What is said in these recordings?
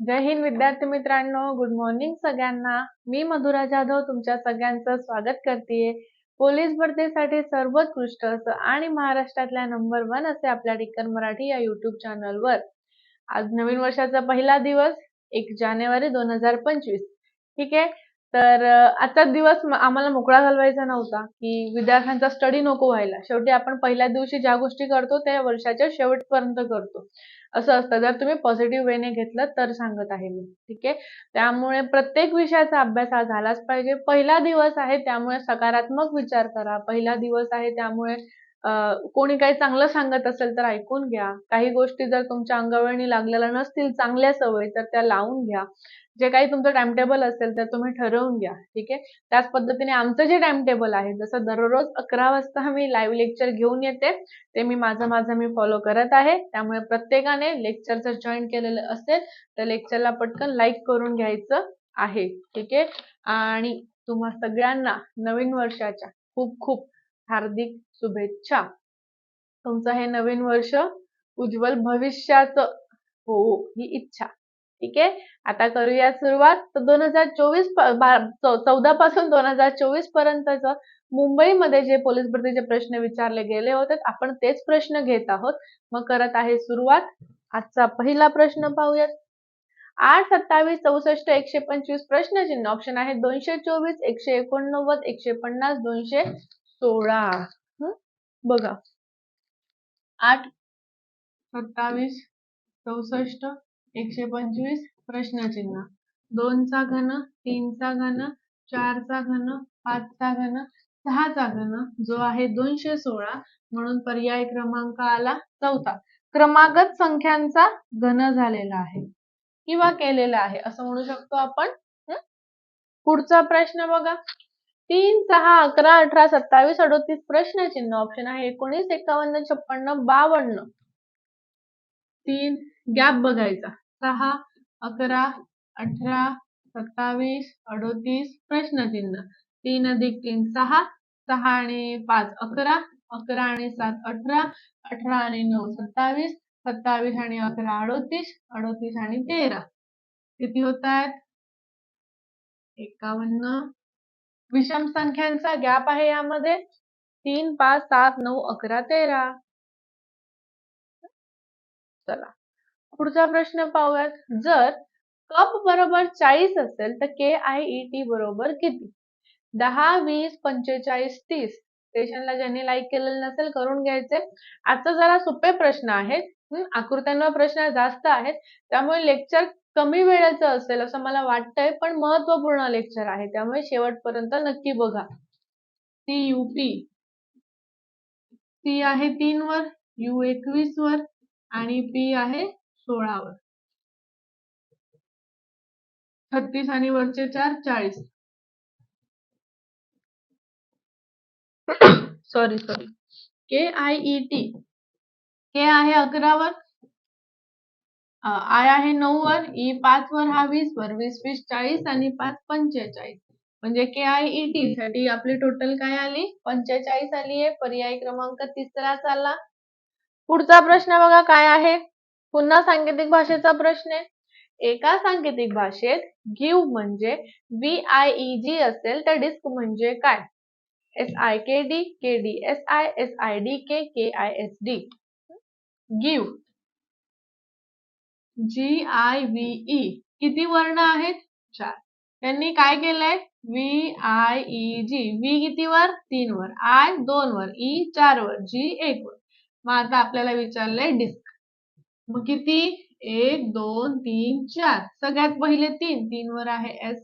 जय हिंद विद्यार्थी मित्रांनो. Good morning सगळ्यांना. मी मधुरा जाधव तुमच्या सगळ्यांचं स्वागत करते. पोलीस भरतीसाठी सर्वोत्कृष्ट असं आणि महाराष्ट्रातल्या नंबर वन असे आपल्या टिक्कर मराठी या युट्यूब चॅनलवर आज नवीन वर्षाचा पहिला दिवस एक जानेवारी दोन हजार पंचवीस. ठीक आहे? तर आजचा दिवस आम्हाला मोकळा घालवायचा नव्हता की विद्यार्थ्यांचा स्टडी नको व्हायला. शेवटी आपण पहिल्या दिवशी ज्या गोष्टी करतो त्या वर्षाच्या शेवटपर्यंत करतो. असं असतं. जर तुम्ही पॉझिटिव्ह वेने घेतलं तर सांगत आहे मी. ठीक आहे? त्यामुळे प्रत्येक विषयाचा अभ्यास हा झालाच पाहिजे. पहिला दिवस आहे त्यामुळे सकारात्मक विचार करा. पहिला दिवस आहे त्यामुळे कोणी काही चांगलं सांगत असेल तर ऐकून घ्या. काही गोष्टी जर तुमच्या अंगवळणी लागलेल्या नसतील चांगल्या सवयी तर त्या लावून घ्या. जे काही तुमचं टाइमटेबल असेल तर तुम्ही ठरवून घ्या. ठीक आहे? त्याच पद्धतीने आमचं जे टाइमटेबल आहे जसं दररोज अकरा वाजता मी लाईव्ह लेक्चर घेऊन येते. ते मी माझं माझं मी फॉलो करत आहे. त्यामुळे प्रत्येकाने लेक्चर जर जॉईन केलेलं असेल तर लेक्चरला पटकन लाईक करून घ्यायचं आहे. ठीक आहे? आणि तुम्हा सगळ्यांना नवीन वर्षाच्या खूप खूप हार्दिक शुभेच्छा. तुमचं हे नवीन वर्ष उज्ज्वल भविष्याचं हो ही इच्छा. ठीक आहे? आता करूया सुरुवात. तर दोन हजार चोवीस चौदा पासून दोन हजार चोवीस पर्यंतच मुंबईमध्ये जे पोलीस भरतीचे प्रश्न विचारले गेले होते आपण तेच प्रश्न घेत आहोत. मग करत आहे सुरुवात. आजचा पहिला प्रश्न पाहूयात. आठ सत्तावीस चौसष्ट एकशे पंचवीस प्रश्नचिन्ह ऑप्शन आहे दोनशे चोवीस एकशे एकोणनव्वद एकशे पन्नास दोनशे सोळा बघा. आठ सत्तावीस चौसष्ट एकशे पंचवीस प्रश्नचिन्ह. दोनचा घन तीनचा घन चारचा घन पाचचा घन सहाचा घन जो आहे दोनशे सोळा म्हणून पर्याय क्रमांक आला चौथा. क्रमागत संख्यांचा घन झालेला आहे किंवा केलेला आहे असं म्हणू शकतो आपण पुढचा प्रश्न बघा. तीन सहा अकरा अठरा सत्तावीस अडोतीस प्रश्नचिन्ह. ऑप्शन आहे एकोणीस एकावन्न छप्पन्न बावन्न. तीन गॅप बघायचा. सहा अकरा अठरा सत्तावीस अडोतीस प्रश्नचिन्ह. तीन अधिक तीन सहा. सहा आणि पाच अकरा. अकरा आणि सात अठरा. अठरा आणि नऊ सत्तावीस. सत्तावीस आणि अकरा अडोतीस. अडोतीस आणि तेरा. किती होत आहेत एकावन्न विषम संख्यांचा गॅप आहे यामध्ये. तीन पाच सात नऊ अकरा तेरा. चला. पुढचा प्रश्न पाहूयात. जर कप बरोबर चाळीस असेल तर के आय ई टी बरोबर किती? दहा वीस पंचेचाळीस तीस. स्टेशनला ज्यांनी लाईक केलेलं नसेल करून घ्यायचे. आता जरा सोपे प्रश्न आहेत. आकृत्यांवर प्रश्न जास्त आहेत. त्यामुळे लेक्चर कमी वेळेचं असेल असं मला वाटतंय पण महत्त्वपूर्ण लेक्चर आहे. त्यामुळे शेवटपर्यंत नक्की बघा. ती युपी ती आहे तीन वर यू एकवीस वर आणि पी आहे सोळावर. छत्तीस आणि वरचे चार चाळीस. Sorry sorry K I E T K आहे अकरावर आय आहे नऊ वर ई पाच वर हा वीस वर वीस वीस चाळीस आणि पाच पंचेचाळीस. म्हणजे के आय ई टी साठी आपली टोटल काय आली? पंचेचाळीस आली आहे. पर्याय क्रमांक तिसरा चालला. पुढचा प्रश्न बघा काय आहे? पुन्हा सांकेतिक भाषेचा प्रश्न आहे. एका सांकेतिक भाषेत गिव म्हणजे व्ही आय ई जी असेल तर डिस्क म्हणजे काय? S I K D K D S I S I D K K I S D give G I V E किती वर्ण आहेत? चार. त्यांनी काय केलंय? V I E G V किती वर? तीन वर. आय दोन वर. ई चार वर. जी एक वर. मग आता आपल्याला विचारलंय डिस्क मग किती? एक दोन तीन चार. सगळ्यात पहिले तीन. तीन वर आहे एस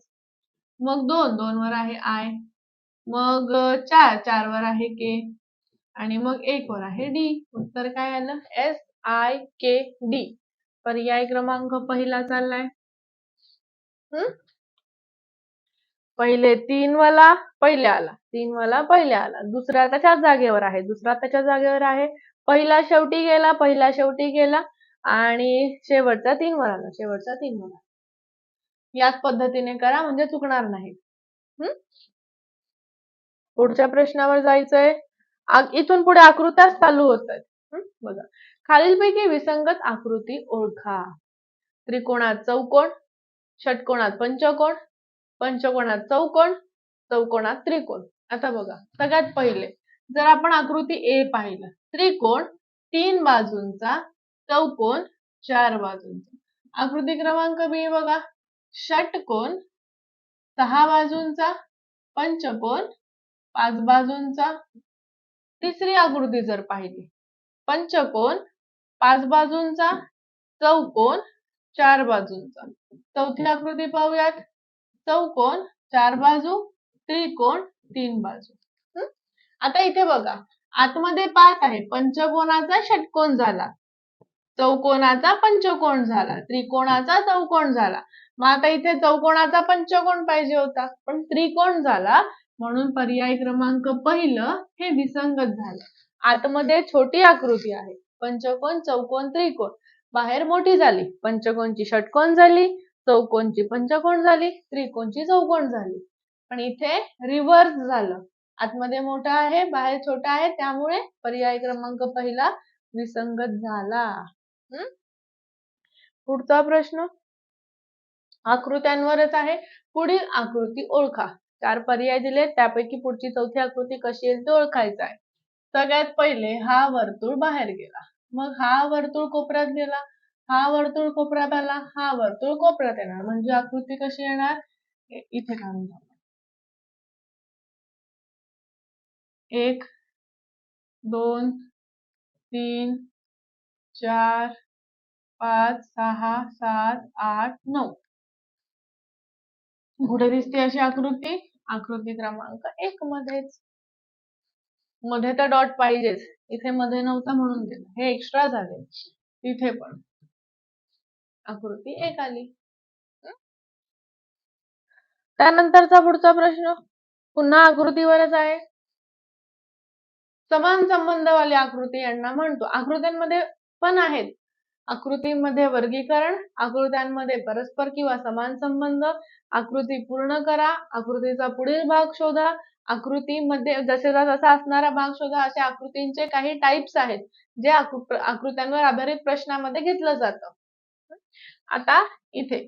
मग दोन. दोन वर आहे आय मग चार. चार वर आहे के आणि मग एक वर आहे डी उत्तर काय आलं? एस आय के डी पर्याय क्रमांक पहिला चाललाय. पहिले तीन वाला पहिले आला. तीन वाला पहिले आला. दुसरा त्याच्याच जागेवर आहे. दुसरा त्याच्या जागेवर आहे. पहिला शेवटी गेला पहिला शेवटी गेला. आणि शेवटचा तीन वर आला. शेवटचा तीन वर याच पद्धतीने करा म्हणजे चुकणार नाही. पुढच्या प्रश्नावर जायचंय. इथून पुढे आकृत्याच चालू होत आहेत बघा. खालीलपैकी विसंगत आकृती ओळखा. त्रिकोणात चौकोन षटकोणात पंचकोण पंचकोणात चौकोन चौकोनात त्रिकोण. आता बघा सगळ्यात पहिले जर आपण आकृती ए पाहिलं त्रिकोण तीन बाजूंचा चौकोन चार बाजूंचा. आकृती क्रमांक बी बघा षटकोन सहा बाजूंचा पंचकोन पाच बाजूंचा. तिसरी आकृती जर पाहिली पंचकोन पाच बाजूंचा चौकोन चार बाजूंचा. चौथी आकृती पाहूयात. चौकोन चार बाजू त्रिकोण तीन बाजू. आता इथे बघा. आतमध्ये पाच आहे. पंचकोनाचा षटकोन झाला. चौकोनाचा पंचकोन झाला. त्रिकोणाचा चौकोन झाला. मग आता इथे चौकोनाचा पंचकोन पाहिजे होता. पण त्रिकोण झाला म्हणून पर्याय क्रमांक पहिलं हे विसंगत झालं. आतमध्ये छोटी आकृती आहे. पंचकोन चौकोन त्रिकोण. बाहेर मोठी झाली पंचकोनची षटकोन झाली चौकोनची पंचकोन झाली त्रिकोणची चौकोन झाली. पण इथे रिव्हर्स झालं. आतमध्ये मोठा आहे बाहेर छोटा आहे त्यामुळे पर्याय क्रमांक पहिला विसंगत झाला. पुढचा प्रश्न. आकृत्यांवरच आहे. पुढील आकृती ओळखा. चार पर्याय दिले त्यापैकी पुढची चौथी आकृती कशी येईल ते ओळखायचं आहे. सगळ्यात पहिले हा वर्तुळ बाहेर गेला. मग हा वर्तुळ कोपऱ्यात गेला. हा वर्तुळ कोपऱ्यात आला. हा वर्तुळ कोपऱ्यात येणार. म्हणजे आकृती कशी येणार? इथे काढून एक दोन तीन चार पाच सहा सात आठ नऊ. कुठे दिसते अशी आकृती. आकृती क्रमांक एक मध्येच. मध्ये तर डॉट पाहिजेच. इथे मध्ये नव्हता म्हणून दिलं. हे एक्स्ट्रा झाले. तिथे पण. आकृती एक आली. त्यानंतरचा पुढचा प्रश्न पुन्हा आकृतीवरच आहे. समान संबंधवाली आकृती यांना म्हणतो. आकृत्यांमध्ये पण आहेत. आकृतीमध्ये वर्गीकरण आकृत्यांमध्ये परस्पर किंवा समान संबंध. आकृती पूर्ण करा. आकृतीचा पुढील भाग शोधा. आकृतीमध्ये जसे जसा असणारा भाग शोधा असे आकृतींचे काही टाइप्स आहेत जे आकृत्यांवर आधारित प्रश्नामध्ये घेतलं जातं. आता इथे.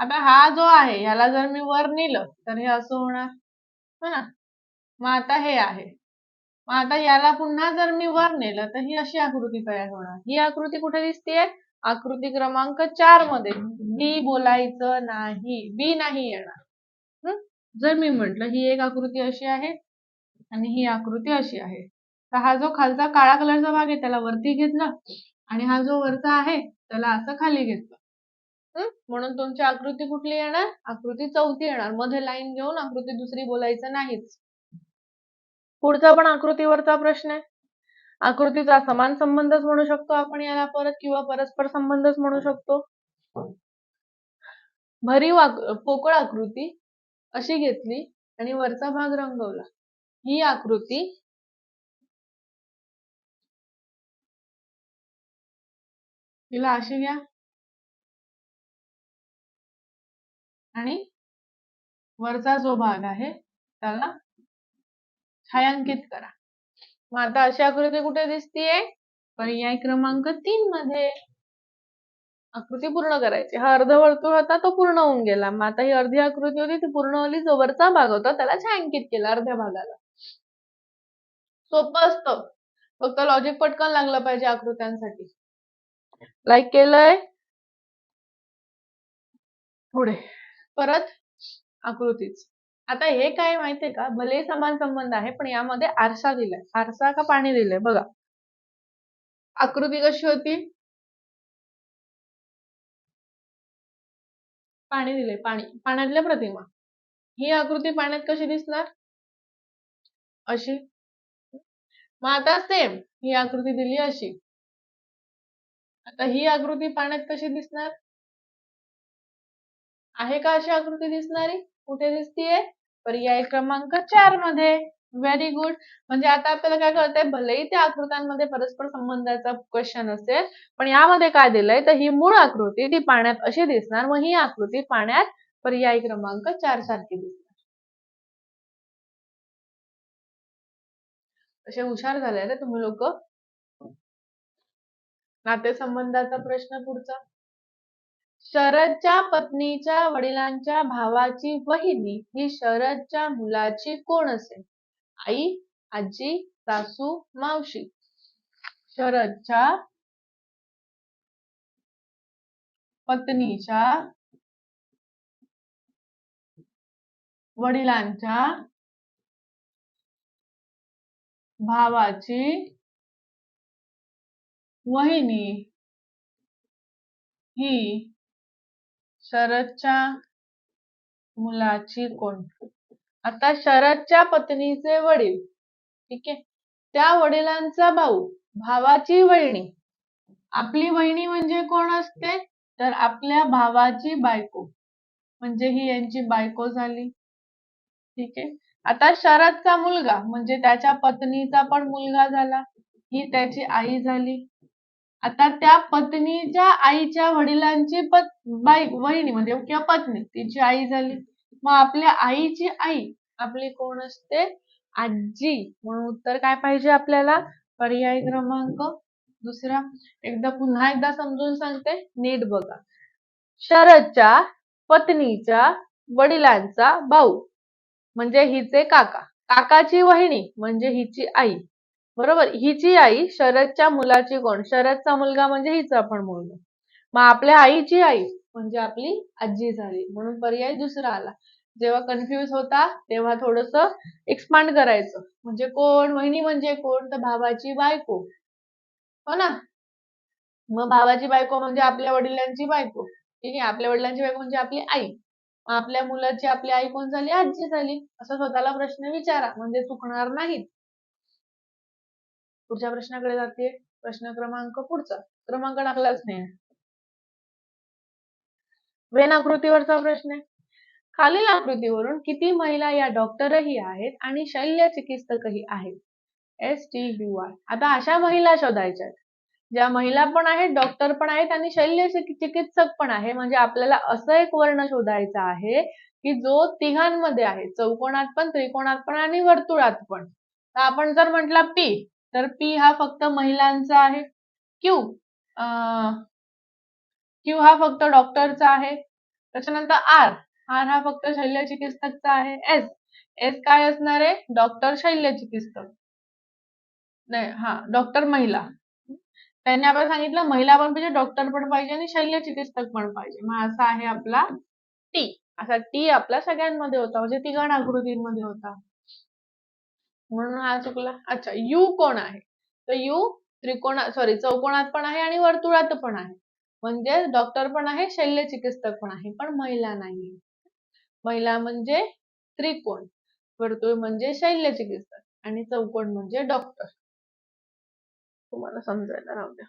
आता हा जो आहे ह्याला जर मी वर नेलं तर हे असं होणार. हो ना? मग आता हे आहे. मग आता याला पुन्हा जर मी वर नेलं तर ही अशी आकृती तयार होणार. ही आकृती कुठे दिसतीये? आकृती क्रमांक चारमध्ये. बी बोलायचं नाही. बी नाही येणार. जर मी म्हंटल ही एक आकृती अशी आहे आणि ही आकृती अशी आहे. तर हा जो खालचा काळा कलरचा भाग आहे त्याला वरती घेतला आणि हा जो वरचा आहे त्याला असं खाली घेतलं. म्हणून तुमची आकृती कुठली येणार? आकृती चौथी येणार. मध्ये लाईन घेऊन आकृती दुसरी बोलायचं नाहीच. पुढचा पण आकृतीवरचा प्रश्न आहे. आकृतीचा समान संबंधच म्हणू शकतो आपण याला परत किंवा परस्पर संबंधच म्हणू शकतो. भरीव पोकळ आकृती अशी घेतली आणि वरचा भाग रंगवला. ही आकृती तिला अशी घ्या. आणि वरचा जो भाग आहे त्याला छायांकित करा. मग आता अशी आकृती कुठे दिसतीये? पर्याय क्रमांक तीन मध्ये. आकृती पूर्ण करायची. हा अर्धवर्तुळ होता तो पूर्ण होऊन गेला. मग आता ही अर्धी आकृती होती ती पूर्ण होली जो वरचा भाग होता त्याला छायांकित केला अर्ध्या भागाला. सोपं असतं. फक्त लॉजिक पटकन लागलं पाहिजे आकृत्यांसाठी. लाईक केलंय. पुढे. परत आकृतीच. आता हे काय माहितीये का? भले समान संबंध आहे पण यामध्ये आरसा दिलाय. आरसा का पाणी दिलंय? बघा. आकृती कशी होती? पाणी दिले पाणी. पाण्यातल्या प्रतिमा. ही आकृती पाण्यात कशी दिसणार? अशी. मग आता सेम ही आकृती दिली अशी. आता ही आकृती पाण्यात कशी दिसणार? आहे का अशी आकृती दिसणारी? कुठे दिसतीये? पर्याय क्रमांक चारमध्ये. व्हेरी गुड म्हणजे आता आपल्याला काय कळतंय? भलेही त्या आकृत्यांमध्ये परस्पर संबंधाचा क्वेश्चन असेल पण यामध्ये काय दिलंय? तर ही मूळ आकृती ती पाण्यात अशी दिसणार मग ही आकृती पाण्यात पर्याय क्रमांक चार सारखी दिसणार. असे हुशार झाले रे तुम्ही लोक. नातेसंबंधाचा प्रश्न पुढचा. शरदच्या पत्नीच्या वडिलांच्या भावाची वहिनी ही शरदच्या मुलाची कोण असेल? आई आजी सासू मावशी. शरदच्या पत्नीच्या वडिलांच्या भावाची वहिनी ही शरदच्या मुलाची कोण आता शरदच्या पत्नीचे वडील ठीक आहे? त्या वडिलांचा भाऊ भावाची वहिणी. आपली वहिणी म्हणजे कोण असते? तर आपल्या भावाची बायको. म्हणजे ही यांची बायको झाली. ठीक आहे? आता शरदचा मुलगा म्हणजे त्याच्या पत्नीचा पण मुलगा झाला. ही त्याची आई झाली. आता त्या पत्नीच्या आईच्या वडिलांची पत बाई वहिनी म्हणजे किंवा पत्नी तिची आई झाली. मग आपल्या आईची आई आपली कोण असते? आजी. म्हणून उत्तर काय पाहिजे आपल्याला? पर्याय क्रमांक दुसरा. एकदा पुन्हा एकदा समजून सांगते. नीट बघा. शरदच्या पत्नीच्या वडिलांचा भाऊ. म्हणजे हिचे काका. काकाची वहिनी म्हणजे हिची आई. बरोबर? हिची आई शरदच्या मुलाची कोण? शरदचा मुलगा म्हणजे हिचा पण मुलगा मग आपल्या आईची आई म्हणजे आपली आजी झाली. म्हणून पर्याय दुसरा आला. जेव्हा कन्फ्युज होता तेव्हा थोडस एक्सपांड करायचं. म्हणजे कोण? वहिनी म्हणजे कोण? तर भावाची बायको. हो ना? मग भावाची बायको म्हणजे आपल्या वडिलांची बायको. ठीक आहे? आपल्या वडिलांची बायको म्हणजे आपली आई. आपल्या मुलाची आपली आई कोण झाली? आजी झाली. असं स्वतःला प्रश्न विचारा. म्हणजे चुकणार नाहीत. पुढच्या प्रश्नाकडे जाते. प्रश्न क्रमांक पुढचा. क्रमांक टाकलाच नाही. वेन आकृतीवरचा प्रश्न आहे. खालील आकृतीवरून किती महिला या डॉक्टरही आहेत आणि शल्य चिकित्सकही आहेत? एस टी यू आय आता अशा महिला शोधायच्या ज्या महिला पण आहेत डॉक्टर पण आहेत आणि शल्य चिकित्सक पण आहे. म्हणजे आपल्याला असं एक वर्ण शोधायचा आहे की जो तिघांमध्ये आहे. चौकोनात पण त्रिकोणात पण आणि वर्तुळात पण. तर आपण जर म्हटला पी तर पी हा फक्त महिलांचा आहे. क्यू क्यू हा फक्त डॉक्टरचा आहे. त्याच्यानंतर आर आर हा फक्त शल्य चिकित्सकचा आहे. एस एस काय असणार आहे? डॉक्टर शल्य चिकित्सक नाही हा डॉक्टर महिला. त्यांनी आपण सांगितलं महिला पण पाहिजे डॉक्टर पण पाहिजे आणि शल्य चिकित्सक पण पाहिजे. मग असा आहे आपला टी असा टी आपला सगळ्यांमध्ये होता. म्हणजे तिघाण आकृतींमध्ये होता. म्हणून हा चुकला. अच्छा यू कोण आहे? तर यू त्रिकोणा सॉरी चौकोणात पण आहे आणि वर्तुळात पण आहे. म्हणजे डॉक्टर पण आहे शल्य चिकित्सक पण आहे पण महिला नाही महिला म्हणजे त्रिकोण वर्तुळ म्हणजे शल्य चिकित्सक आणि चौकोन म्हणजे डॉक्टर तुम्हाला समजायला राहू द्या.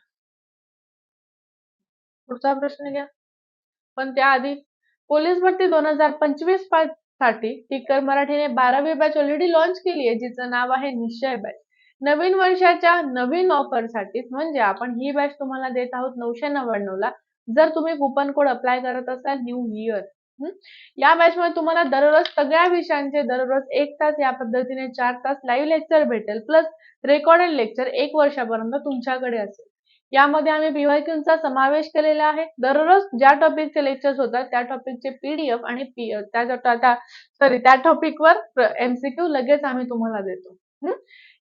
पुढचा प्रश्न घ्या. पण त्याआधी पोलीस भरती दोन हजार पंचवीस साठी टिकर मराठीने बारावी बॅच ऑलरेडी लॉन्च केली आहे जिचं नाव आहे निश्चय बॅच नवीन वर्षाच्या नवीन ऑफरसाठी म्हणजे आपण ही बॅच तुम्हाला देत आहोत नऊशे नव्याण्णव ला. जर तुम्ही कुपन कोड अप्लाय करत असाल न्यू इयर या बॅच मध्ये तुम्हाला दररोज सगळ्या विषयांचे दररोज एक तास या पद्धतीने चार तास लाईव्ह लेक्चर भेटेल प्लस रेकॉर्डेड लेक्चर एक वर्षापर्यंत तुमच्याकडे असेल. यामध्ये आम्ही पीवायक्यूंचा समावेश केलेला आहे. दररोज ज्या टॉपिकचे लेक्चर्स होतात त्या टॉपिकचे पीडीएफ आणि त्या सॉरी त्या टॉपिकवर एमसीक्यू लगेच आम्ही तुम्हाला देतो.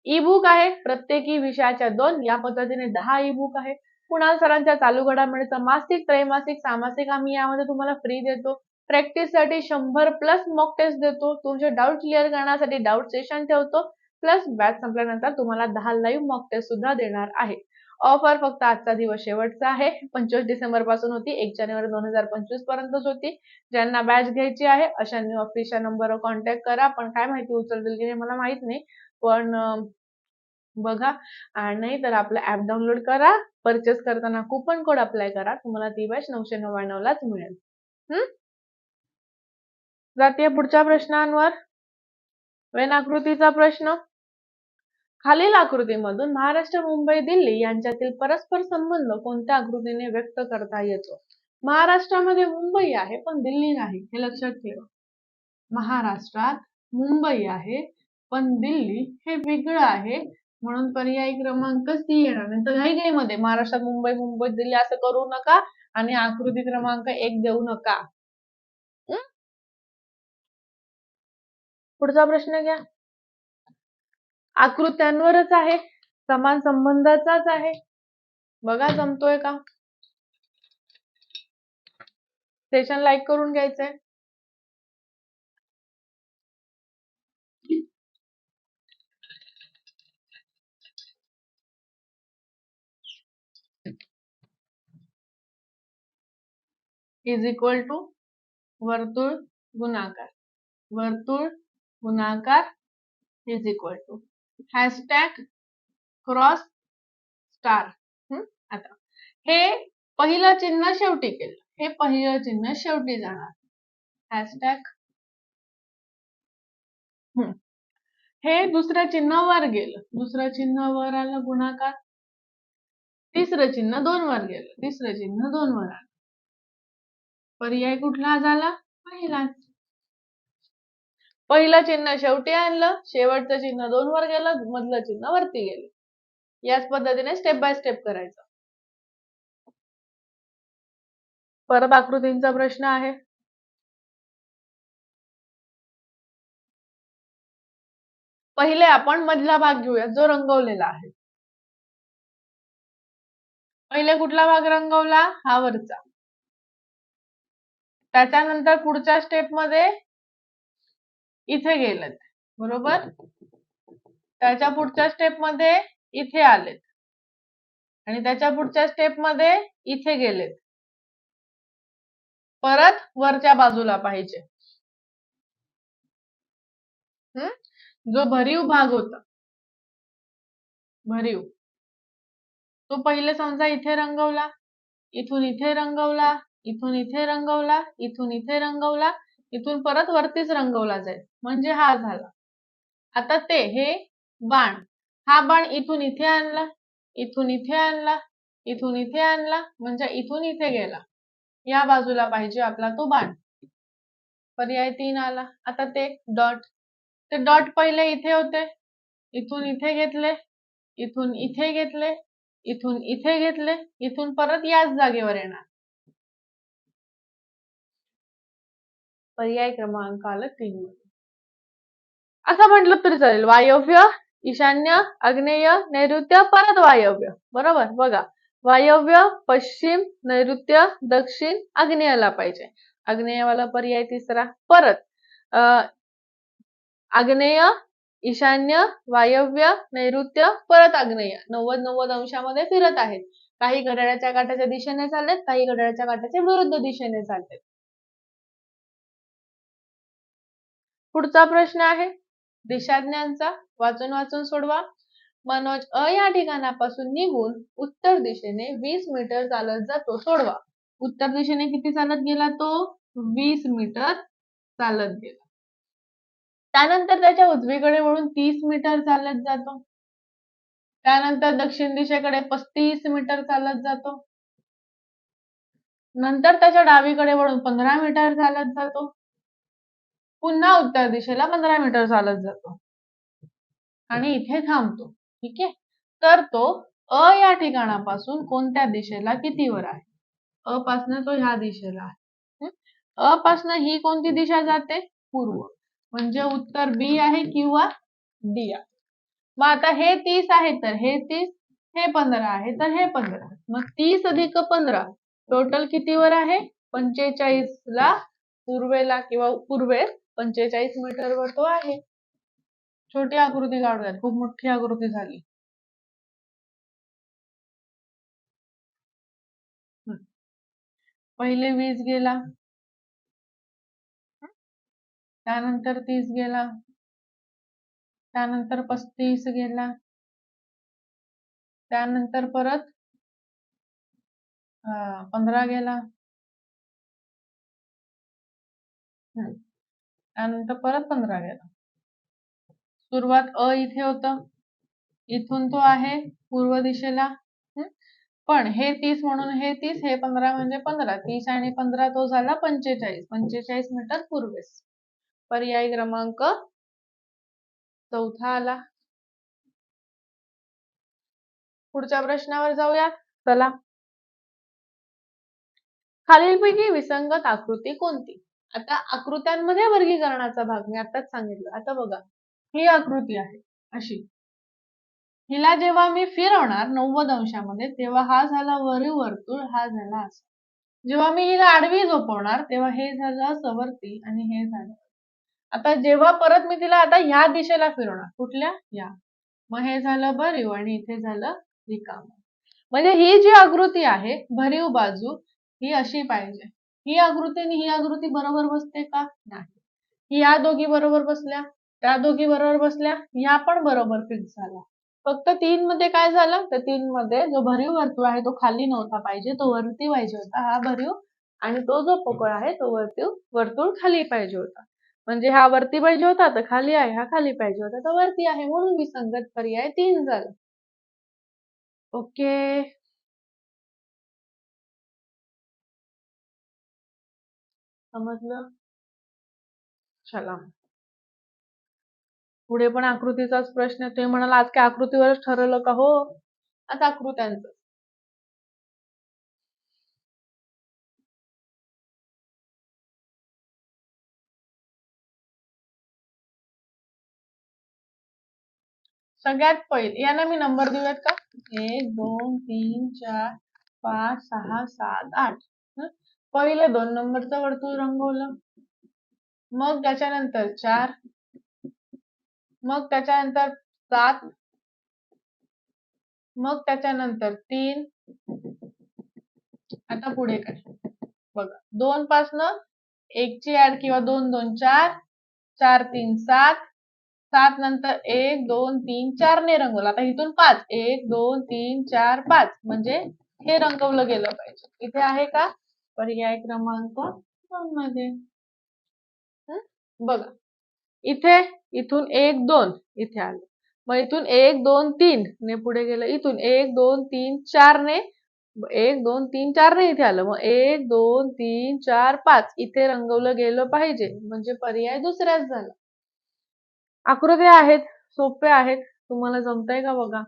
ई बुक आहे प्रत्येकी विषयाच्या दोन या पद्धतीने दहा ई बुक आहे. कुणाल सरांच्या चालू घडामोडीचं मासिक त्रैमासिक सामासिक आम्ही यामध्ये तुम्हाला फ्री देतो. प्रॅक्टिससाठी शंभर प्लस मॉक टेस्ट देतो. तुमचे डाऊट क्लिअर करण्यासाठी डाऊट सेशन ठेवतो. प्लस बॅच संपल्यानंतर तुम्हाला दहा लाईव्ह मॉक टेस्ट सुद्धा देणार आहे. ऑफर फक्त आजचा दिवस शेवटचा आहे. पंचवीस डिसेंबरपासून होती. एक जानेवारी दोन हजार पंचवीस पर्यंतच होती. ज्यांना बॅच घ्यायची आहे अशांनी ऑफिसच्या नंबरवर कॉन्टॅक्ट करा. पण काय माहिती उचलतील की मला माहीत नाही. पण बघा. आणि तर आपलं ऍप डाउनलोड करा. परचेस करताना कुपन कोड अप्लाय करा. तुम्हाला ती बॅच नऊशे नव्याण्णव लाच मिळेल. हम्म जातीय पुढच्या प्रश्नांवर. वेन आकृतीचा प्रश्न. खालील आकृतीमधून महाराष्ट्र मुंबई दिल्ली यांच्यातील परस्पर संबंध कोणत्या आकृतीने व्यक्त करता येतो? महाराष्ट्रामध्ये मुंबई आहे पण दिल्ली नाही हे लक्षात ठेवा. महाराष्ट्रात मुंबई आहे पण दिल्ली हे वेगळं आहे म्हणून पर्याय क्रमांक सी येणार. नंतर घाई मध्ये महाराष्ट्रात मुंबई मुंबई दिल्ली असं करू नका आणि आकृती क्रमांक एक देऊ नका. पुढचा प्रश्न घ्या. आकृत्यांवरच आहे. समान संबंधाचाच आहे. बघा जमतोय का? सेशन लाईक करून घ्यायचंय. इज इक्वल टू वर्तुळ गुणाकार. वर्तुळ गुणाकार is equal to hashtag cross star. आता. हे पहिलं चिन्ह शेवटी केलं. हे पहिलं चिन्ह शेवटी जाणार. हॅशटॅग. हे. दुसऱ्या चिन्हावर गेलं. दुसरं चिन्ह वर आलं गुणाकार. तिसरं चिन्ह दोन वर गेलं. तिसरं चिन्ह दोन वर आलं. पर्याय कुठला झाला? पहिलाच. पहिलं चिन्ह शेवटी आणलं शेवटचं चिन्ह दोन वर गेलं मधलं चिन्ह वरती गेलं. याच पद्धतीने स्टेप बाय स्टेप करायचं. परत आकृतींचा प्रश्न आहे. पहिले आपण मधला भाग घेऊया जो रंगवलेला आहे. पहिले कुठला भाग रंगवला? हा वरचा. त्याच्यानंतर पुढच्या स्टेपमध्ये इथे गेलेत. बरोबर? त्याच्या पुढच्या स्टेपमध्ये इथे आलेत. आणि त्याच्या पुढच्या स्टेपमध्ये इथे गेलेत. परत वरच्या बाजूला पाहिजे. जो भरीव भाग होता. भरीव. तो पहिले समजा इथे रंगवला. इथून इथे रंगवला. इथून इथे रंगवला. इथून इथे रंगवला. इथून परत वरतीच रंगवला जाईल. म्हणजे हा झाला. आता ते हे बाण. हा बाण इथून इथे आणला इथून इथे आणला इथून इथे आणला म्हणजे इथून इथे गेला. या बाजूला पाहिजे आपला तो बाण. पर्याय तीन आला. आता ते डॉट. ते डॉट पहिले इथे होते. इथून इथे घेतले इथून इथे घेतले इथून इथे घेतले इथून परत याच जागेवर येणार. पर्याय क्रमांक आला तीन मध्ये. असं म्हटलं तरी चालेल. वायव्य ईशान्य आग्नेय नैऋत्य परत वायव्य. बरोबर? बघा. वायव्य पश्चिम नैऋत्य दक्षिण आग्नेयला पाहिजे. आग्नेयवाला पर्याय तिसरा. परत आग्नेय ईशान्य वायव्य नैऋत्य परत आग्नेय. नव्वद नव्वद अंशामध्ये फिरत आहेत. काही घड्याळाच्या काठाच्या दिशेने चाललेत काही घड्याळाच्या काठाच्या विरुद्ध दिशेने चाललेत. पुढचा प्रश्न आहे. दिशाज्ञांचा वाचून वाचून सोडवा. मनोज अ या ठिकाणापासून निघून उत्तर दिशेने वीस मीटर चालत जातो सोडवा. उत्तर दिशेने किती चालत गेला तो? वीस मीटर चालत गेला. त्यानंतर त्याच्या उजवीकडे वळून तीस मीटर चालत जातो. त्यानंतर दक्षिण दिशेकडे पस्तीस मीटर चालत जातो. नंतर त्याच्या डावीकडे वळून पंधरा मीटर चालत जातो. पुन्हा उत्तर दिशेला पंधरा मीटर चालत जातो. आणि इथे थांबतो. ठीक आहे? तर तो अ या ठिकाणापासून कोणत्या दिशेला कितीवर आहे? अ पासन तो ह्या दिशेला आहे. अ पासन ही कोणती दिशा जाते? पूर्व. म्हणजे उत्तर बी आहे किंवा डी आहे. मग आता हे तीस आहे तर हे तीस हे पंधरा आहे तर हे पंधरा. मग तीस अधिक पंधरा टोटल कितीवर आहे? पंचेचाळीस ला पूर्वेला किंवा पूर्वेस पंचेचाळीस मीटरवर तो आहे. छोटी आकृती काढूयात. खूप मोठी आकृती झाली. पहिले वीस गेला. त्यानंतर तीस गेला. त्यानंतर पस्तीस गेला. त्यानंतर परत पंधरा गेला. त्यानंतर परत पंधरा गेला सुरुवात अ इथे होत. इथून तो आहे पूर्व दिशेला. पण हे तीस म्हणून हे तीस हे पंधरा म्हणजे पंधरा. तीस आणि पंधरा तो झाला पंचेचाळीस. पंचेचाळीस मीटर पूर्वेस. पर्याय क्रमांक चौथा आला. पुढच्या प्रश्नावर जाऊया चला. खालीलपैकी विसंगत आकृती कोणती? आता आकृत्यांमध्ये वर्गीकरणाचा भाग मी आताच सांगितलं. आता बघा ही आकृती आहे अशी. हिला जेव्हा मी फिरवणार नव्वद अंशामध्ये तेव्हा हा झाला वरीव वर्तुळ हा झाला असा. जेव्हा मी हिला आडवी झोपवणार तेव्हा हे झालं सवरती आणि हे झालं. आता जेव्हा परत मी तिला आता ह्या दिशेला फिरवणार कुठल्या? या. मग हे झालं भरीव आणि इथे झालं रिकाम. म्हणजे ही जी आकृती आहे भरीव बाजू ही अशी पाहिजे. ही आकृती आणि ही आकृती बरोबर बसते का? नाही. या दोघी बरोबर बसल्या त्या दोघी बरोबर बसल्या ह्या पण बरोबर फिक्स झाल्या. फक्त तीन मध्ये काय झालं? तर तीन मध्ये जो भरीव वर्तुळ आहे तो खाली नव्हता पाहिजे तो वरती पाहिजे होता हा भरीव आणि तो जो पोकळ आहे तो वरती वर्तुळ खाली पाहिजे होता. म्हणजे हा वरती पाहिजे होता तर खाली आहे हा खाली पाहिजे होता तर वरती आहे म्हणून विसंगत पर्याय तीन झाला. ओके. समजलं? चला. पुढे पण आकृतीचाच प्रश्न तुम्ही म्हणाल आज काय आकृतीवरच ठरवलं का हो? आज आकृत्यांचं. सगळ्यात पहिले यांना मी नंबर देऊयात का? एक दोन तीन चार पाच सहा सात आठ. पहिले दोन नंबरचा वर्तुळ रंगवलं. मग त्याच्यानंतर चार. मग त्याच्यानंतर सात. मग त्याच्यानंतर तीन. आता पुढे काय? बघा दोन पासनं एकची ऍड किंवा दोन दोन चार. चार तीन सात. सात नंतर एक दोन तीन चार ने रंगवलं. आता इथून पाच. एक दोन तीन चार पाच. म्हणजे हे रंगवलं गेलं पाहिजे. इथे आहे का? पर्याय क्रमांक दोन मध्ये. बघा. इथे इथून एक दोन इथे आलं. मग इथून एक दोन तीन ने पुढे गेलं. इथून एक दोन तीन चार ने एक दोन तीन चार ने इथे आलं. मग एक दोन तीन चार पाच इथे रंगवलं गेलं पाहिजे. म्हणजे पर्याय दुसऱ्याच झाला. आकृती आहेत सोपे आहेत. तुम्हाला जमतंय का बघा?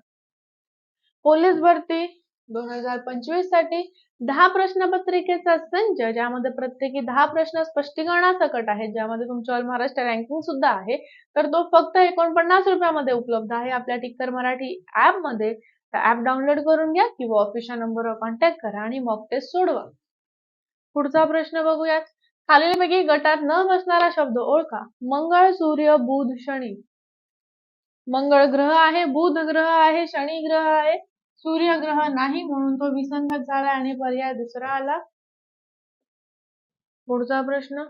पोलीस भरती दोन हजार पंचवीससाठी दहा प्रश्नपत्रिकेचा संच ज्यामध्ये प्रत्येकी दहा प्रश्न स्पष्टीकरणासकट आहेत ज्यामध्ये तुमच्या ऑल महाराष्ट्र रँकिंग सुद्धा आहे तर तो फक्त एकोणपन्नास रुपयामध्ये उपलब्ध आहे. आपल्या टिक्कर मराठी ऍपमध्ये ऍप डाउनलोड करून घ्या किंवा ऑफिसच्या नंबरवर कॉन्टॅक्ट करा आणि मॉक टेस्ट सोडवा. पुढचा प्रश्न बघूयात. खालीलपैकी गटात न बसणारा शब्द ओळखा. मंगळ सूर्य बुध शनी. मंगळ ग्रह आहे बुध ग्रह आहे शनी ग्रह आहे. सूर्यग्रह नाही म्हणून तो विसंगत झाला आणि पर्याय दुसरा आला? पुढचा प्रश्न.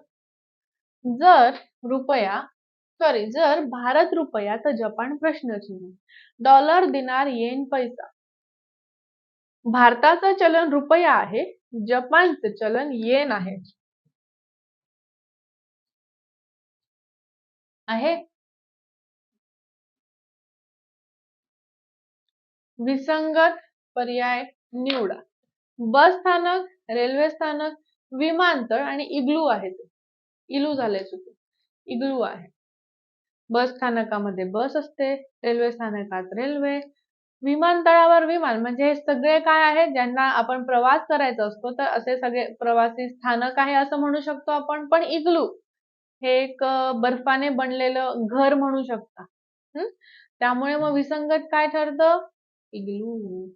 जर रुपया सॉरी जर भारत रुपया तर जपान प्रश्नचिन्ह डॉलर दिनार येन पैसा भारताचं चलन रुपया आहे जपानचं चलन येन आहे? विसंगत पर्याय निवडा. बस स्थानक रेल्वे स्थानक विमानतळ आणि इग्लू आहे इलू झाले चुकून इग्लू आहे. बस स्थानकामध्ये बस असते रेल्वे स्थानकात रेल्वे विमानतळावर विमान. म्हणजे हे सगळे काय आहेत? ज्यांना आपण प्रवास करायचा असतो तर असे सगळे प्रवासी स्थानक आहे असं म्हणू शकतो आपण. पण इग्लू हे एक बर्फाने बनलेलं घर म्हणू शकता. त्यामुळे मग विसंगत काय ठरतं? इग्लू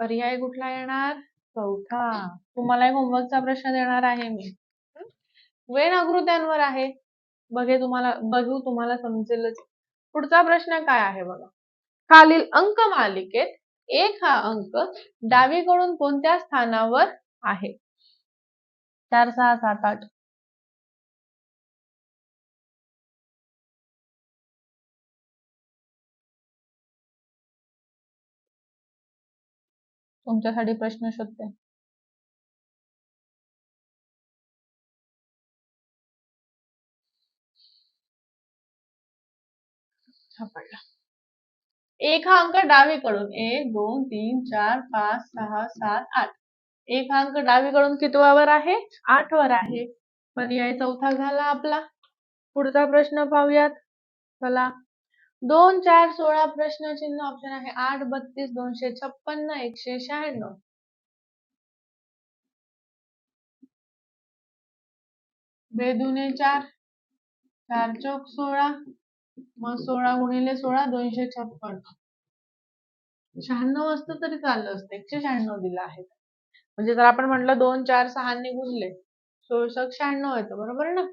पर्याय कुठला येणार? चौथा. तुम्हाला एक होमवर्कचा प्रश्न देणार आहे मी. वेन आकृत्यांवर आहे. बघे तुम्हाला बघू तुम्हाला समजेलच. पुढचा प्रश्न काय आहे बघा. खालील अंक मालिकेत एक हा अंक डावीकडून कोणत्या स्थानावर आहे? चार सहा सात आठ. तुमच्यासाठी प्रश्न शोधते. सापडला. एक हा अंक डावीकडून. एक दोन तीन चार पाच सहा सात आठ. एक हा अंक डावीकडून कितवावर आहे? आठ वर आहे. पर्याय चौथा झाला आपला. पुढचा प्रश्न पाहूयात. चला. दोन चार सोळा प्रश्नचिन्ह ऑप्शन आहे. आठ बत्तीस दोनशे छप्पन्न एकशे शहाण्णव. बेदुने चार चार चौक सोळा मग सोळा गुणिले सोळा दोनशे छप्पन. शहाण्णव असतं तरी चाललं असतं. एकशे शहाण्णव दिलं आहे. म्हणजे जर आपण म्हटलं दोन चार सहाने गुणले सोळसक शहाण्णव येतं. बरोबर ना?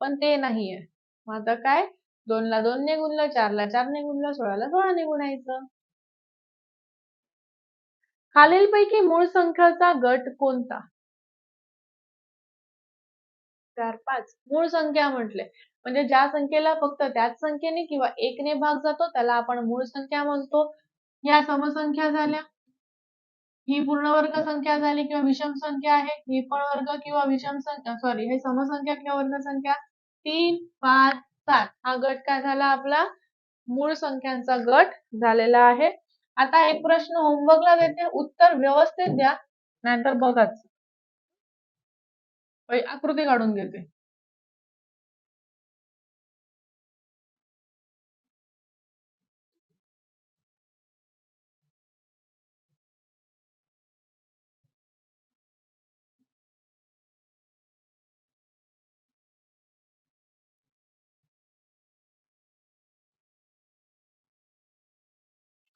पण ते नाहीये. मग आता काय? दोनला दोन ने गुणलं चार चार ने गुणलं सोळाला सोळा ने गुणायचं खालीलपैकी मूळ संख्याचा गट कोणता? चार पाच. मूळ संख्या म्हटले. म्हणजे ज्या संख्येला फक्त त्याच संख्येने किंवा एकने भाग जातो त्याला आपण मूळ संख्या म्हणतो. या समसंख्या झाल्या. ही पूर्ण वर्ग संख्या झाली किंवा विषम संख्या आहे. ही पण वर्ग किंवा विषम संख्या सॉरी हे समसंख्या किंवा वर्ग संख्या तीन पाच सात. हा गट काय झाला आपला? मूळ संख्यांचा गट झालेला आहे. आता एक प्रश्न होमवर्कला देते. उत्तर व्यवस्थित द्या. नाहीतर बघाच. आकृती काढून घेते.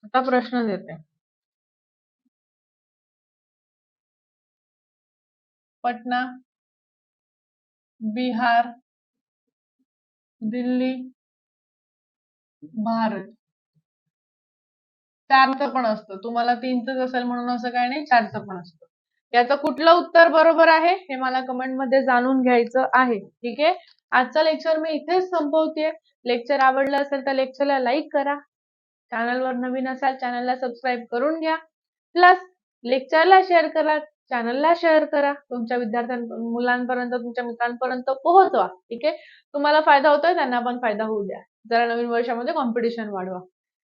आता प्रश्न देते. पटना बिहार दिल्ली भारत. चारचं पण असतं. तुम्हाला तीनच असेल म्हणून असं काय नाही चारचं पण असतं. याचं कुठलं उत्तर बरोबर आहे हे मला कमेंटमध्ये जाणून घ्यायचं आहे. ठीक आहे? आजचं लेक्चर मी इथेच संपवते लेक्चर आवडलं असेल तर लेक्चरला लाईक करा. चॅनलवर नवीन असाल चॅनलला सबस्क्राईब करून घ्या. प्लस लेक्चरला शेअर करा चॅनलला शेअर करा. तुमच्या विद्यार्थ्यां मुलांपर्यंत तुमच्या मित्रांपर्यंत पोहोचवा. ठीक आहे? तुम्हाला फायदा होतोय त्यांना पण फायदा होऊ द्या. जरा नवीन वर्षामध्ये कॉम्पिटिशन वाढवा.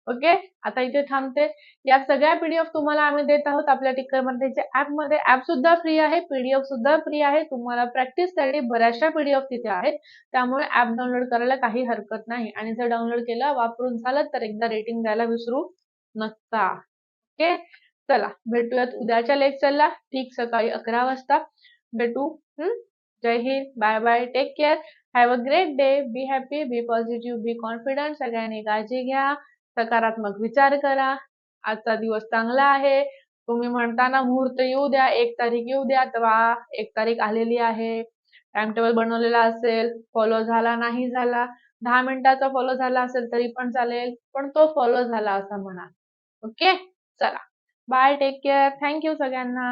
ओके आता इथे थांबते. या सगळ्या पीडीएफ तुम्हाला आम्ही देत आहोत. आपल्या टिकरमध्ये ऍपमध्ये ऍप सुद्धा फ्री आहे. पीडीएफ सुद्धा फ्री आहे. तुम्हाला प्रॅक्टिससाठी बऱ्याचशा पीडीएफ तिथे आहेत. त्यामुळे ऍप डाउनलोड करायला काही हरकत नाही. आणि जर डाउनलोड केलं वापरून झालं तर एकदा रेटिंग द्यायला विसरू नका. ओके चला भेटूयात उद्याच्या लेक्चरला ठीक सकाळी अकरा वाजता. भेटू. जय Hind. Bye bye take care have a great day be happy be positive be confident सगळ्यांनी काळजी घ्या. सकारात्मक विचार करा. आजचा दिवस चांगला आहे. तुम्ही म्हणताना मुहूर्त येऊ द्या एक तारीख येऊ द्या वा एक तारीख आलेली आहे. टाइम टेबल बनवलेला असेल फॉलो झाला नाही झाला दहा मिनिटाचा फॉलो झाला असेल तरी पण चालेल पण तो फॉलो झाला असं म्हणा. ओके चला. बाय टेक केअर थँक्यू सगळ्यांना.